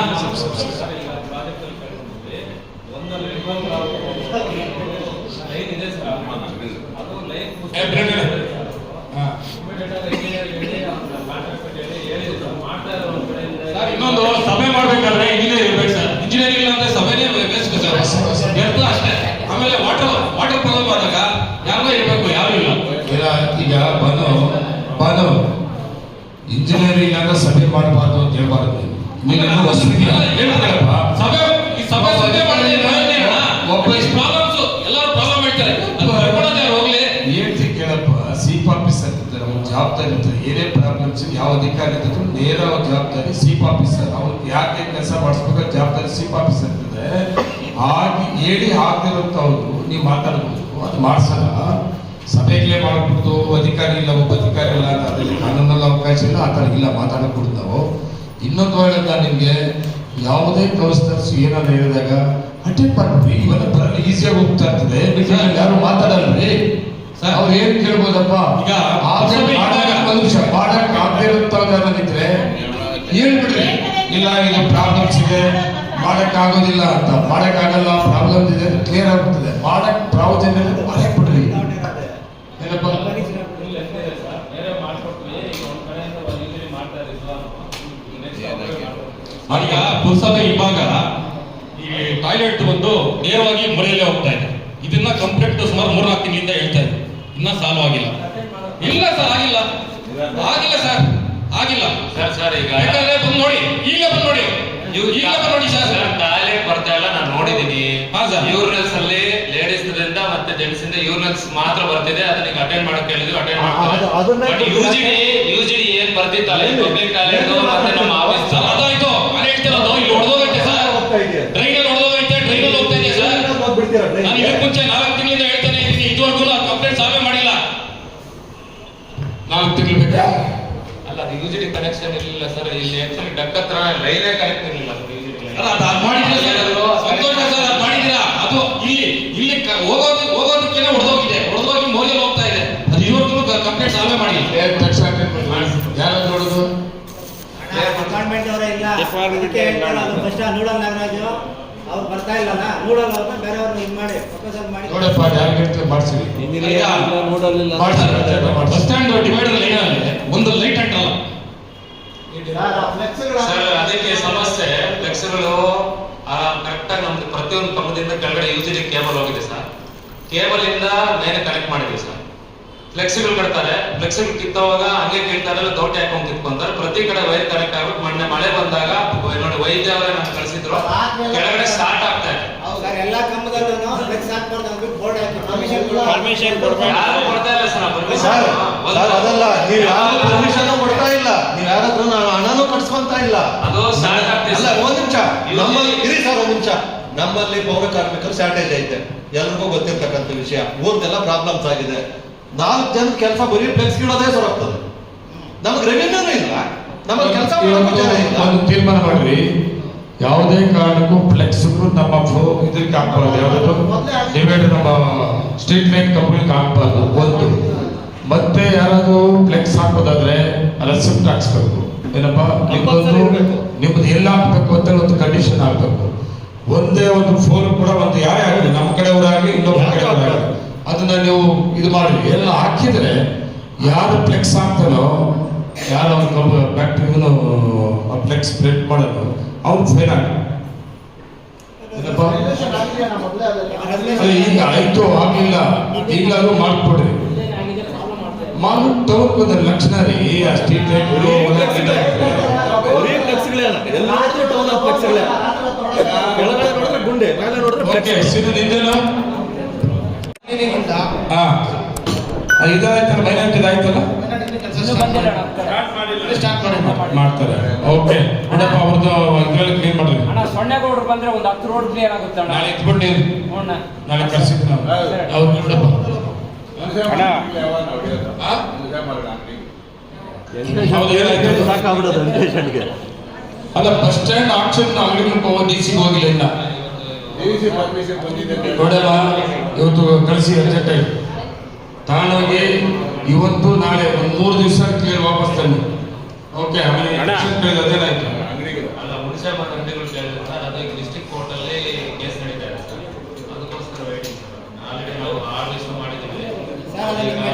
ಏ, ಬಿಡು, ಬಿಡು. ಹಾ. ಸರ್ ಇನ್ನೊಂದು ಸಭೆ ಮಾಡ್ಬೇಕಾದ್ರೆ ಇಂಜಿನಿಯರ್ ಇರ್ಬೇಕು ಸರ್ ಇಂಜಿನಿಯರ್ ಇಲ್ಲ ಅಂದ್ರೆ ಸಭೆನೇ ವೇಸ್ಟ್ ಸರ್ ವ್ಯರ್ಥ ಅಷ್ಟೇ ಆಮೇಲೆ ವಾಟರ್ ವಾಟರ್ ಪ್ರಾಬ್ಲಮ್ ಆದಾಗ ಯಾರೋ ಇರಬೇಕು ಯಾರು ಇಲ್ಲ ಇಲ್ಲ, ಈಗ ಬನು ಬನು ಇಂಜಿನಿಯರಿಂಗ್ ಅಂತ ಸಭೆ ಮಾಡಬಾರ್ದು ಅಂತ ಹೇಳ್ಬಾರ್ದು. ನೀನು. ಸಭೆ ಈ ಸಭೆ ಸಭೆ ಮಾಡಿದ್ರೆ ಪ್ರಯೋಜನ ಇಲ್ಲ. ಒಬ್ಬ ಪ್ರಾಬ್ಲಮ್ಸ್ ಎಲ್ಲರೂ ಪ್ರಾಬ್ಲಮ್ ಹೇಳ್ತಾರೆ ಅದು ಕರ್ಕೊಳ್ಳೋದು ಯಾರು ಹೋಗ್ಲಿ. ಹೇಳ್ತಿ ಕೇಳಪ್ಪ. ಚೀಫ್ ಆಫೀಸರ್ ಇರ್ತಾರೆ ಅವ್ನ ಜವಾಬ್ದಾರಿ ಏನೇ ಪ್ರಾಬ್ಲಮ್ಸ್ ಯಾವ ಅಧಿಕಾರಿ ಇದ್ದರೂ ನೇರ ಜವಾಬ್ದಾರಿ ಚೀಫ್ ಆಫೀಸರ್ ಅವ್ನು ಯಾಕೆ ಕೆಲಸ ಮಾಡಿಸ್ಬೇಕು ಜವಾಬ್ದಾರಿ ಚೀಫ್ ಆಫೀಸರ್ ಇರ್ತದೆ. ಆಗಿ ಹೇಳಿ ಆಗ್ದಿರೋಂಥವ್ರು ನೀವು ಮಾತಾಡ್ಬೋದು. ಅದು ಮಾಡ್ಸಲ್ಲ. ಸಭೆಗೆ ಮಾಡಿಕೊಡ್ತು ಅಧಿಕಾರಿ ಇಲ್ಲ ಒಬ್ಬ ಅಧಿಕಾರಿ ಇಲ್ಲ ಅಂತ ಅದ್ರಲ್ಲಿ ಕಾನೂನಲ್ಲಿ ಅವಕಾಶ ಇಲ್ಲ ಆ ಥರ ಇಲ್ಲ ಮಾತಾಡக்கூಡ್ದು ನಾವು ಇನ್ನೊಂದು ಹೇಳಿದ ನಿಮಗೆ ಯಾವುದೇ ಕೌನ್ಸಿಲರ್ಸ್ ಏನಾದ್ರು ಹೇಳಿದಾಗ ಅಟೆಂಡ್ ಮಾಡ್ಬಿಡ್ರಿ. ಇವನ ಬರಲ್ಲ ಈಸಿಯಾಗಿ ಹೋಗ್ತಾ ಇರ್ತದೆ. ಯಾರು ಮಾತಾಡಲ್ರಿ? ಸರ್, ಅವ್ರು ಏನ್ ಕೇಳ್ಬೋದಪ್ಪ? ಈಗ ಮನುಷ್ಯ ಮಾಡಕ್ ಆಗದೆ ಇರುತ್ತವ್ರಿದ್ರೆ ಹೇಳ್ಬಿಡ್ರಿ. ಇಲ್ಲ ಇದು ಪ್ರಾಬ್ಲಮ್ಸ್ ಇದೆ. ಮಾಡಕ್ ಆಗೋದಿಲ್ಲ ಅಂತ ಮಾಡಕ್ ಆಗಲ್ಲ ಪ್ರಾಬ್ಲಮ್ ಇದೆ ಕ್ಲಿಯರ್ ಆಗ್ಬಿಡ್ತದೆ ಮಾಡಕ್ ಪ್ರಾಬ್ಲಮ್ ಇದೆ, ಮಾಡಕ್ ಬಿಡ್ರಿ ಏನಪ್ಪ ಪುರಸಭೆ ವಿಭಾಗ ಈ ಟಾಯ್ಲೆಟ್ ಬಂದು ನೇರವಾಗಿ ಮೊರೆಯಲ್ಲೇ ಹೋಗ್ತಾ ಇದೆ. ಇದನ್ನ ಕಂಪ್ಲೀಟ್ ಸುಮಾರು ಮೂರ್ನಾಲ್ಕು ತಿಂಗಳಿಂದ ಹೇಳ್ತಾ ಇದೆ. ಇನ್ನ ಸಾಲ್ವ್ ಆಗಿಲ್ಲ. ಇಲ್ಲ ಸರ್ ಆಗಿಲ್ಲ. ಆಗಿಲ್ಲ ಸರ್ ಆಗಿಲ್ಲ. ಸರ್ ಸರ್ ಈಗ ಯಾಕಂದ್ರೆ ಬಂದು ನೋಡಿ. ಈಗ ಬಂದು ನೋಡಿ. ಈಗ ಬಂದು ನೋಡಿ ಸರ್. ಟಾಯ್ಲೆಟ್ ಬರ್ತಾ ಇಲ್ಲ ನಾನು ನೋಡಿದೀನಿ. ಯೂರ್ನಲ್ಸ್ ಅಲ್ಲಿ ಲೇಡೀಸ್ ದಿಂದ ಮತ್ತೆ ಜೆಂಟ್ಸ್ ಇಂದ ಯೂರ್ನಲ್ಸ್ ಮಾತ್ರ ಬರ್ತಿದೆ ಅದನ್ನ ಅಟೆಂಡ್ ಮಾಡಕ್ ಹೇಳಿದ್ರು ಅಟೆಂಡ್ ಮಾಡ್ತಾರೆ. ಯುಜಿಡಿ ಯುಜಿಡಿ ಏನ್ ಬರ್ತಿತ್ತಲ್ಲ ಪಬ್ಲಿಕ್ ಟಾಯ್ಲೆಟ್ ಮತ್ತೆ ನಮ್ಮ ಹತ್ರ ಲೈನೇ ಕರೆಕ್ಟ್ ಇರಲಿಲ್ಲ ಅದು ಅದ್ ಮಾಡಿದ್ದೀರಾ ಸರ್? ಸಂತೋಷ ಸರ್ ಅದು ಮಾಡಿದ್ದೀರಾ ಅದು ಇಲ್ಲಿ ಹೋಗೋದು ಹೋಗೋದಕ್ಕೆ ಹೊಡೆದೋಗಿದೆ. ಹೊಡೆದೋಗಿ ಹೋಗ್ತಾ ಇದೆ. ಅದು ಕಂಪ್ಲೇಂಟ್ ಸಾಲ್ವೆ ಮಾಡ್ರಿ. ಯಾರು ನೋಡುದು? ಡಿಪಾರ್ಟ್ಮೆಂಟ್ ಅವರೇ ಇಲ್ಲ. ಅದಕ್ಕೆ ಹೇಳ್ತಾರೆ ಅದು ಫಸ್ಟ್ ನೂಡಲ್ ನಾಗರಾಜು. ಅವ್ರು ಬರ್ತಾ ಇಲ್ಲಲ್ಲ ನೂಡಲ್ ಅವ್ರನ್ನ ಬೇರೆಯವ್ರನ್ನ ಇದು ಮಾಡಿ ಮಾಡಿ. ನೋಡಪ್ಪ ಬಸ್ ಸ್ಟ್ಯಾಂಡ್ ಡಿವೈಡರ್ ಲೈನ್ ಒಂದು ಲೈಟ್ ಹಾಕಲ್ಲ ಸರ್, ಅದಕ್ಕೆ ಸಮಸ್ಯೆ ಫ್ಲೆಕ್ಸ್ಗಳು ಕರೆಕ್ಟ್ ಆಗಿ ನಮ್ದು ಪ್ರತಿಯೊಂದು ಕಂಬದಿಂದ ಕೆಳಗಡೆ ಯುಜಿಡಿ ಕೇಬಲ್ ಹೋಗಿದೆ ಸರ್ ಕೇಬಲ್ ಇಂದ ಮೇಲೆ ಕನೆಕ್ಟ್ ಮಾಡಿದ್ವಿ ಸರ್ ಫ್ಲೆಕ್ಸಿಬಲ್ ಕಟ್ತಾರೆ ಫ್ಲೆಕ್ಸಿಬಲ್ ಕಿತ್ತೋವಾಗ ಹಂಗೆ ಕೇಳ್ತಾರೆ ದೋಟೆ ಹಾಕೊಂಡು ಕಿತ್ಕೊಂತಾರೆ. ಪ್ರತಿ ಕಡೆ ವೈರ್ ಕನೆಕ್ಟ್ ಆಗ್ಬಿಟ್ಟು ಮೊನ್ನೆ ಮಳೆ ಬಂದಾಗ ನೋಡಿ ವೈದ್ಯ ಅವರೇ ನಮ್ಗೆ ಕಳಿಸಿದ್ರು. ಕೆಳಗಡೆ ಸ್ಟಾರ್ಟ್ ಆಗ್ತಾ ಇದೆ. ಅವ್ರು ಹಾಕ್ಬಾರ್ದು ಅಂದ್ಬಿಟ್ಟು ಬೋರ್ಡ್ ಹಾಕಿ. ಪರ್ಮಿಷನ್ ಪರ್ಮಿಷನ್ ಕೊಡ್ಬೇಕು ಯಾರು ಕೊಡ್ತಾ ಇಲ್ಲ ಸರ್ ಸರ್ ಸರ್ ಅದಲ್ಲ ನೀವು ಯಾರು ಪರ್ಮಿಷನ್ ಕೊಡ್ತಾ ಇಲ್ಲ. ನೀವು ಯಾರಾದ್ರೂ ನಾವು ಹಣನೂ ಕಟ್ಸ್ಕೊಂತ ಇಲ್ಲ. ಅದು ಅಲ್ಲ ಸರ್. ಒಂದ್ ನಿಮಿಷ. ನಮ್ಮಲ್ಲಿ ಇರಿ ಸರ್ ಒಂದ್ ನಿಮಿಷ. ನಮ್ಮಲ್ಲಿ ಪೌರ ಕಾರ್ಮಿಕರು ಶಾರ್ಟೇಜ್ ಐತೆ. ಎಲ್ರಿಗೂ ಗೊತ್ತಿರ್ತಕ್ಕಂಥ ವಿಷಯ. ಊರ್ದೆಲ್ಲ ಪ್ರಾಬ್ಲಮ್ಸ್ ಆಗಿದೆ. ನಾಲ್ಕು ಜನ ಕೆಲಸ ಬರೀ ಫ್ಲೆಕ್ಸ್ ಇಡೋದೇ ಸರ್ ಆಗ್ತದೆ ನಮಗೆ ರೆವಿನ್ಯೂನೂ ಇಲ್ಲ. ನಮ್ಮಲ್ಲಿ ಕೆಲಸ ಮಾಡೋಕ್ಕೂ ಜನ ಇಲ್ಲ. ತೀರ್ಮಾನ ಮಾಡ್ರಿ. ಯಾವುದೇ ಕಾರಣಕ್ಕೂ ಫ್ಲೆಕ್ಸ್ಗೂ ನಮ್ಮ ಫ್ಲೋ ಇದಕ್ಕೆ ಹಾಕ್ಬಾರ್ದು ಯಾವುದು ಡಿವೈಡ್ ನಮ್ಮ ಸ್ಟ್ರೀಟ್ ಲೈಟ್ ಕಂಪ್ನಿಗೆ ಹಾಕ್ಬಾರ್ದು ಒಂದು. ಮತ್ತೆ ಯಾರಾದರೂ ಫ್ಲೆಕ್ಸ್ ಹಾಕೋದಾದ್ರೆ ರೆಸಿಪ್ಟ್ ಹಾಕ್ಸ್ಬೇಕು. ಏನಪ್ಪ? ನಿಮ್ಮದು ನಿಮ್ಮದು ಎಲ್ಲ ಹಾಕ್ಬೇಕು ಅಂತ ಒಂದು ಕಂಡೀಷನ್ ಹಾಕ್ಬೇಕು. ಒಂದೇ ಒಂದು ಫೋನ್ ಕೂಡ ಒಂದು ಯಾರೇ ಆಗಲಿ ನಮ್ಮ ಕಡೆಯವರಾಗಲಿ ಇನ್ನೊಬ್ಬ ಕಡೆಯವರಾಗಲಿ ಅದನ್ನ ನೀವು ಇದು ಮಾಡಿ. ಎಲ್ಲ ಹಾಕಿದ್ರೆ ಯಾರು ಫ್ಲೆಕ್ಸ್ ಹಾಕ್ತಾನೋ ಯಾರು ಅವ್ರ ಕಬ್ಬು ಬ್ಯಾಕ್ಟೀರಿಯನ್ನು ಫ್ಲೆಕ್ಸ್ ಸ್ಪ್ರೆಡ್ ಮಾಡೋದು ಅವ್ರು ಫೈನ್ ಆಗ ಈಗ ಆಯ್ತು ಆಗಿಲ್ಲ. ಈಗಲಾದ್ರೂ ಮಾಡ್ಕೊಡ್ರಿ. ಮಾಡ್ಬಿಟ್ಟು ಒಂದು ಲಕ್ಷಣ ರೀ. ಆ ಸ್ಟ್ರೀಟ್ ಗುಂಡೆ ಹೆಸರು ನಿಂದ ನಿಂದೇನು? ಮೈನಾರಿಟಿ ಮಾಡ್ತಾರೆ. ಓಕೆ ನೋಡಪ್ಪ ಅವ್ರದ್ದು ಇದ್ರಲ್ಲಿ ಕ್ಲೀನ್ ಮಾಡ್ರಿ. ಅಣ್ಣ ಸೊನ್ನೆಗೌಡರು ಬಂದ್ರೆ ಒಂದು ಹತ್ತು ರೋಡ್ ಕ್ಲಿಯರ್ ಆಗುತ್ತೆ ಅಣ್ಣ. ನಾಳೆ ಇಟ್ಬಿಟ್ಟು ನಾಳೆ ಕಳ್ಸಿದ್ದು ನಾವು. ಅವ್ರು ನೋಡಪ್ಪ ಅಲ್ಲ bus stand action D C ಹೋಗಿಲ್ಲ ಇನ್ನ. ನೋಡಲ್ಲ ಇವತ್ತು ಕಳಿಸಿ ಅರ್ಜೆಂಟ್ ಆಗಿ. ತಗೊಂಡೋಗಿ ಇವತ್ತು ನಾಳೆ ಒಂದು ಮೂರು ದಿವಸ ಕ್ಲಿಯರ್ ವಾಪಸ್ ತನ್ನಿ. ಓಕೆ ಆಮೇಲೆ ಅದೇನಾಯ್ತು ಅಲ್ಲ ಅಂಗಡಿಗಳು ಕೇಳಿದ್ರೆ ಸರ್ ಅದೇ ಡಿಸ್ಟ್ರಿಕ್ಟ್ ಕೋರ್ಟ್ ಅಲ್ಲಿ ಕೇಸ್ ನಡೀತಾ ಇದೆ ಸರ್ ಅದಕ್ಕೋಸ್ಕರ ವೇಟಿಂಗ್ ಸರ್ ಆಲ್ರೆಡಿ ನಾವು ಆರು ದಿವಸ ಮಾಡಿದ್ದೀವಿ.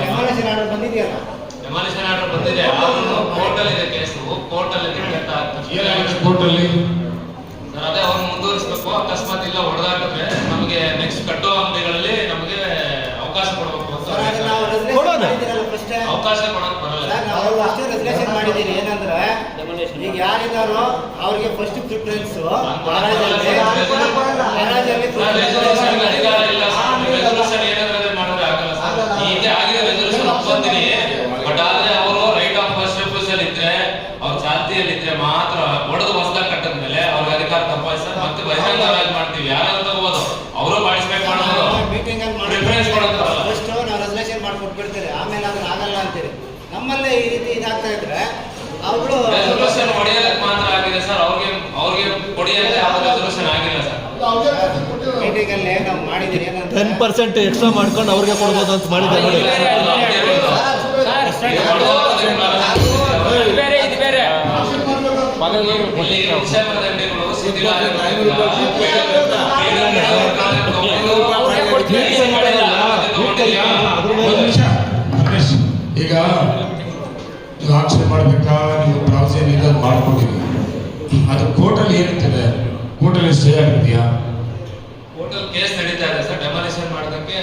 ಡೆಮಾಲಿಷನ್ ಆರ್ಡರ್ ಬಂದಿದೆಯಲ್ಲ? ಡೆಮಾಲಿಷನ್ ಆರ್ಡರ್ ಬಂದಿದೆ. ಇದೆ ಕೇಸು ಕೋರ್ಟಲ್ಲಿ ಕೋರ್ಟಲ್ಲಿ ಸರ್ ಅದೇ ಅವ್ರು ಮುಂದುವರಿಸಬೇಕು. ಅಕಸ್ಮಾತ್ ಇಲ್ಲ ಹೊಡೆದಾಕಿದ್ರೆ ನಮಗೆ ನೆಕ್ಸ್ಟ್ ಕಟ್ಟೋ ಅಂಗಡಿಗಳಲ್ಲಿ ನಮಗೆ ಅವಕಾಶ ಕೊಡಬೇಕು ಅಂತ ಸರ್ ಅದನ್ನ ನಾವು ರೆಸಲ್ಯೂಷನ್ ಕೊಡೋಣ. ಅವಕಾಶ ಕೊಡಕ್ ಬರಲ್ಲ. ನಾವು ಅಷ್ಟೇ ರೆಸಲ್ಯೂಷನ್ ಮಾಡಿದ್ದೀರಿ. ಏನಂದ್ರೆ ಈಗ ಯಾರಿದಾರೋ ಅವ್ರಿಗೆ ಫಸ್ಟ್ ಪ್ರಿಫರೆನ್ಸ್ ಮಾತ್ರ ಹೊಡೆದು ಹೊಸದಾಗಿ ಕಟ್ಟದ ಮೇಲೆ ಅವ್ರಿಗೆ ಅಧಿಕಾರ ತಪ್ಪಾಯಿಸ ಮತ್ತೆ ಬಹಿರಂಗ ಮಾಡ್ತೀವಿ. ಯಾರಾದ್ರೂ ತಗೋಬೋದು ಅವರು ಪಾರ್ಟಿಸಿಪೇಟ್ ಮಾಡ್ಬೋದು ಮೀಟಿಂಗ್ ಅಲ್ಲಿ Preference ಕೊಡೋದು ಬರಲ್ಲ. ಫಸ್ಟ್ ನಾವು ರೆಸಲ್ಯೂಷನ್ ಮಾಡ್ಕೊಟ್ಬಿಡ್ತೀರಿ ಆಮೇಲೆ ಅದನ್ನ ಆಗಲ್ಲ ಅಂತೀರಿ ನಮ್ಮಲ್ಲೇ ಈ ರೀತಿ ಇದಾಗ್ತಾ ಇದ್ರೆ ಅವಳು ರೆಸಲ್ಯೂಷನ್ ಮಾತ್ರ ಆಗಿದೆ ಸರ್ ಅವ್ರಿಗೆ ಅವ್ರಿಗೆ ಹೊಡೆಯೋದೇ ಯಾವ ರೆಸಲ್ಯೂಷನ್ ಆಗಿಲ್ಲ ಸರ್ ನಾವು ಮಾಡಿದ್ದೀರಿ ಏನಂದ್ರೆ ಟೆನ್ ಪರ್ಸೆಂಟ್ ಎಕ್ಸ್ಟ್ರಾ ಮಾಡ್ಕೊಂಡು ಅವ್ರಿಗೆ ಕೊಡ್ಬೋದು ಅಂತ ಮಾಡಿದ್ದಾರೆ ನೋಡಿ ಈಗ ಆಕ್ಷೇಪ ಮಾಡ್ಬೇಕಾ? ನೀವು ಪ್ರಾರ್ಥನೆ ಮಾಡ್ಕೊಂಡಿದ್ದೀವಿ ಅದು ಕೋರ್ಟಲ್ಲಿ ಏನಿರ್ತದೆ? ಕೋರ್ಟಲ್ಲಿ ಸ್ಟೇ ಆಗಿದೆಯಾ? ಕೇಸ್ ನಡೀತಾ ಇದೆ ಸರ್. ಡೆಮಾಲಿಷನ್ ಮಾಡೋದಕ್ಕೆ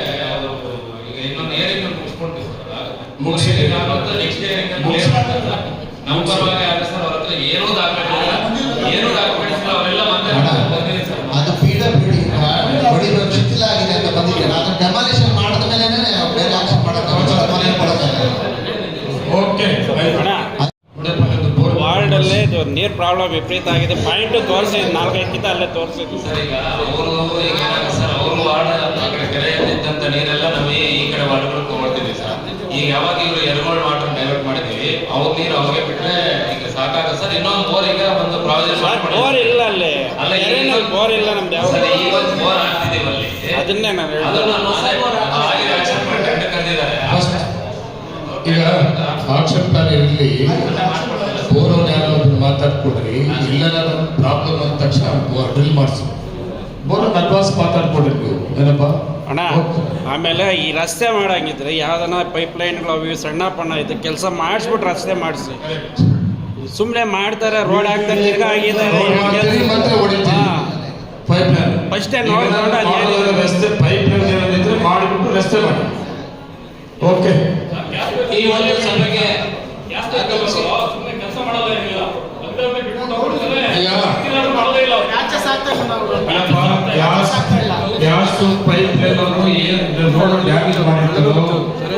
ಇನ್ನೊಂದು ಏರಿಂಗ್ ಮುಗಿಸ್ಕೊಂಡ್ವಿ ಸರ್. ಮುಗ್ಸಿದ್ದೀವಿ. ನೆಕ್ಸ್ಟ್ ಮುಗ್ಸಿ- ನಮ್ಮ ಪರವಾಗಿ ಆದ್ರೆ ಸರ್. ಅವ್ರ ಹತ್ರ ಏನೂ ದಾಖಲೆ ಇಲ್ಲ. ಏನೂ ಡಾಕ್ಯುಮೆಂಟ್ಸ್ ಅವರೆಲ್ಲ ಮತ್ತೆ ಬಂದಿದೆ ಸರ್ ಅದು ಪಿ ಡಬ್ಲ್ಯೂ ಡಿ ಹೊಡಿಬೇಕು ಶಿಥಿಲ ಆಗಿದೆ ಅಂತ ಬಂದಿದೆ ಅದನ್ನ ಡೆಮಾಲಿಷನ್ ಮಾಡಿದ ಮೇಲೆ ಬೇರೆ ಆಕ್ಷನ್ ಮಾಡೋದು ಮನೆ ಕೊಡೋಕ್ಕಾಗಲ್ಲ ಓಕೆ ಅಣ್ಣ ವಾರ್ಡಲ್ಲೇ ಇದು ನೀರು ಪ್ರಾಬ್ಲಮ್ ವಿಪರೀತ ಆಗಿದೆ ಪಾಯಿಂಟ್ ತೋರಿಸಿ ನಾಲ್ಕೈದಕ್ಕಿಂತ ಅಲ್ಲೇ ತೋರಿಸಿದ್ವಿ ಸರ್ ಈಗ ಅವರು ಈಗ ಸರ್ ಅವರು ವಾರ್ಡ್ ಆ ಕಡೆ ಕೆರೆಯಲ್ಲಿದ್ದಂತ ನೀರೆಲ್ಲ ನಮಗೆ ಈ ಕಡೆ ವಾರ್ಡ್ಗಳು ತಗೊಳ್ತೀವಿ ಸರ್ ಈಗ ಯಾವಾಗ ಇವರು ಎರಗೋಳ್ ವಾಟರ್ ಡೈವರ್ಟ್ ಮಾಡಿದೀವಿ ಅವ್ರ ನೀರು ಅವಾಗೆ ಬಿಟ್ರೆ ಈಗ ಸಾಕಾಗ ಸರ್ ಇನ್ನೊಂದು ಬೋರ್ ಈಗ ಒಂದು ಪ್ರಾವಿಷನ್ ಬೋರ್ ಇಲ್ಲ ಅಲ್ಲಿ ಅಲ್ಲ ಬೋರ್ ಇಲ್ಲ ನಮ್ದು ಯಾವ ಸರ್ ಈಗ ಒಂದು ಬೋರ್ ಹಾಕ್ತಿದೀವಿ ಅಲ್ಲಿ ಅದನ್ನೇ ನಾನು. ಅದನ್ನ ಮಾಡಿ ಕರೆದಿದ್ದಾರೆ ಈಗ ಆಕ್ಷೇಪಣೆ ಇರಲಿ ಪೂರ್ವ ಯಾರೋ ಒಬ್ಬರು ಮಾತಾಡ್ಕೊಡ್ರಿ ಇಲ್ಲ ಪ್ರಾಬ್ಲಮ್ ಅಂದ ತಕ್ಷಣ ಡ್ರಿಲ್ ಮಾಡಿಸಿ. ಬೋರವ್ರು ಅಡ್ವಾನ್ಸ್ ಮಾತಾಡ್ಕೊಡ್ರಿ ನೀವು ಏನಪ್ಪ? ಅಣ್ಣ ಆಮೇಲೆ ಈ ರಸ್ತೆ ಮಾಡಂಗಿದ್ರೆ ಯಾವ್ದನ ಪೈಪ್ ಲೈನ್ಗಳು ಅವು ಸಣ್ಣ ಪಣ್ಣ ಇದು ಕೆಲಸ ಮಾಡಿಸ್ಬಿಟ್ಟು ರಸ್ತೆ ಮಾಡಿಸಿ. ಸುಮ್ಮನೆ ಮಾಡ್ತಾರೆ ರೋಡ್ ಹಾಕ್ತಾರೆ ತಿರ್ಗಾ ಆಗಿದ್ದಾರೆ. ಏ ನೋಡಿ ರಸ್ತೆ ಪೈಪ್ ಲೈನ್ ಮಾಡಿಬಿಟ್ಟು ರಸ್ತೆ ಮಾಡಿ. ಓಕೆ. ಈ ಒಂದು ಸಭೆಗೆ ಕೆಲಸ ಮಾಡಲ್ಲ ಗ್ಯಾಸ್ ಪೈಪ್ ಎಲ್ಲರೂ ಏನು ನೋಡೋ ಡ್ಯಾಮೇಜ್ ಮಾಡಿರ್ತಾರೋ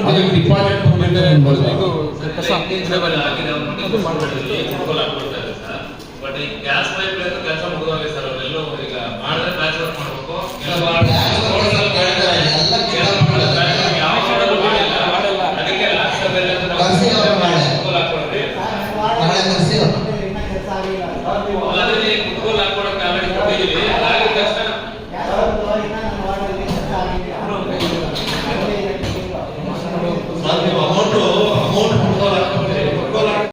ಅದಕ್ಕೆ ಡಿಪಾಸಿಟ್ ಕೊಟ್ಟಿದ್ದಾರೆ ಅನ್ಬೋದು ಬಟ್ ಈ ಗ್ಯಾಸ್ ಪೈಪ್ ಕೆಲಸ ಮುಗಿದೋಗಿ ಸರ್ ಅವರೆಲ್ಲೂ ಈಗ ಮಾಡಿದ್ರೆ ಪ್ಲಾಸ್ ವರ್ಕ್ ಮಾಡಬೇಕು. ಎಲ್ಲ